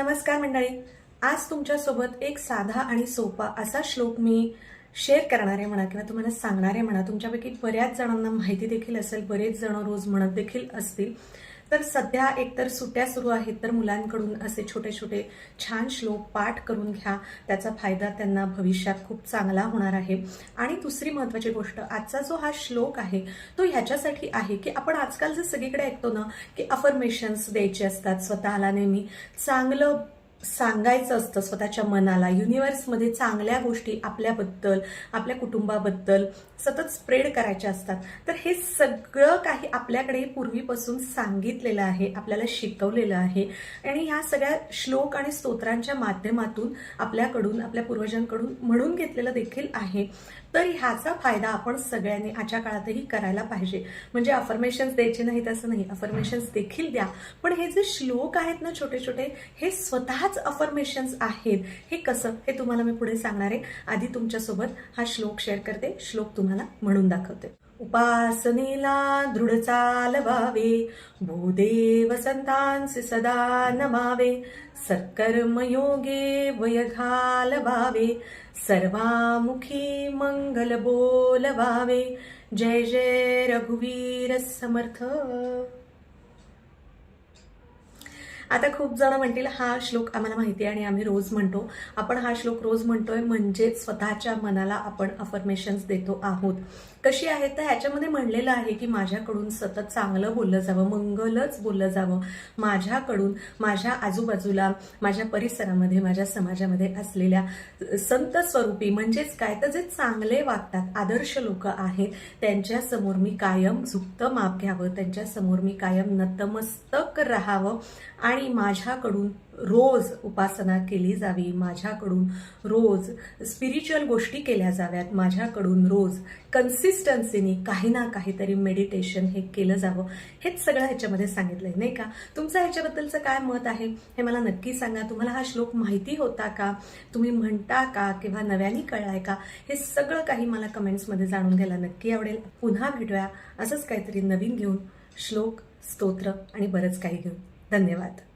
नमस्कार मंडळी. आज तुमच्यासोबत एक साधा आणि सोपा असा श्लोक मी शेअर करणारे म्हणा किंवा तुम्हाला सांगणारे म्हणा. तुमच्यापैकी बऱ्याच जणांना माहिती देखील असेल बरेच जण रोज म्हणत देखील असतील. तर सध्या एकतर सुट्ट्या सुरू आहेत तर मुलांकडून असे छोटे छोटे छान श्लोक पाठ करून घ्या. त्याचा फायदा त्यांना भविष्यात खूप चांगला होणार आहे. आणि दुसरी महत्त्वाची गोष्ट आजचा जो हा श्लोक आहे तो ह्याच्यासाठी आहे की आपण आजकाल जे सगळीकडे ऐकतो ना की अफर्मेशन्स द्यायचे असतात स्वतःला नेहमी चांगलं सांगायचं असतं स्वतःच्या मनाला. युनिव्हर्समध्ये चांगल्या गोष्टी आपल्याबद्दल आपल्या कुटुंबाबद्दल सतत स्प्रेड करायच्या असतात. तर हे सगळं काही आपल्याकडे पूर्वीपासून सांगितलेलं आहे आपल्याला शिकवलेलं आहे. आणि ह्या सगळ्या श्लोक आणि स्तोत्रांच्या माध्यमातून आपल्याकडून आपल्या पूर्वजांकडून म्हणून घेतलेलं देखील आहे. तर ह्याचा फायदा आपण सगळ्यांनी आजच्या काळातही करायला पाहिजे. म्हणजे अफर्मेशन्स द्यायचे नाहीत असं नाही. अफर्मेशन्स देखील द्या. पण हे जे श्लोक आहेत ना छोटे छोटे हे स्वतः पाच अफर्मेशन्स आहेत. हे कसं? हे तुम्हाला मी पुढे सांगणार आहे. आधी तुमच्यासोबत हा श्लोक शेअर करते. श्लोक तुम्हाला म्हणून दाखवते. उपासनेला दृढ चालवावे. भूदेव संतांचे सदा नमावे. सत्कर्मयोगे वय घालवावे. सर्वामुखी मंगल बोलवावे. जय जय रघुवीर समर्थ. आता खूप जण म्हणतील हा श्लोक आम्हाला माहिती आहे आणि आम्ही रोज म्हणतो. आपण हा श्लोक रोज म्हणतोय म्हणजेच स्वतःच्या मनाला आपण अफर्मेशन्स देतो आहोत. कशी आहे तर ह्याच्यामध्ये म्हणलेलं आहे की माझ्याकडून सतत चांगलं बोललं जावं मंगलच बोललं जावं. माझ्याकडून माझ्या आजूबाजूला माझ्या परिसरामध्ये माझ्या समाजामध्ये असलेल्या संत स्वरूपी म्हणजेच काय? तर जे चांगले वागतात आदर्श लोक आहेत त्यांच्यासमोर मी कायम झुकतं माप घ्यावं त्यांच्यासमोर मी कायम नतमस्तक राहावं आणि माझ्याकडून रोज उपासना केली जावी. माझ्याकडून रोज स्पिरिच्युअल गोष्टी केल्या जाव्यात. माझ्याकडून रोज कन्सिस्टन्सीनी काही ना काहीतरी मेडिटेशन हे केलं जावं. हेच सगळं ह्याच्यामध्ये सांगितलंय नाही का? तुमचं ह्याच्याबद्दलचं काय मत आहे? हे मला नक्की सांगा. तुम्हाला हा श्लोक माहिती होता का? तुम्ही म्हणता का किंवा नव्याने कळलाय का? हे सगळं काही मला कमेंट्समध्ये जाणून घ्यायला नक्की आवडेल. पुन्हा भेटूया. असंच काहीतरी नवीन घेऊन श्लोक स्तोत्र आणि बरंच काही घेऊन. धन्यवाद.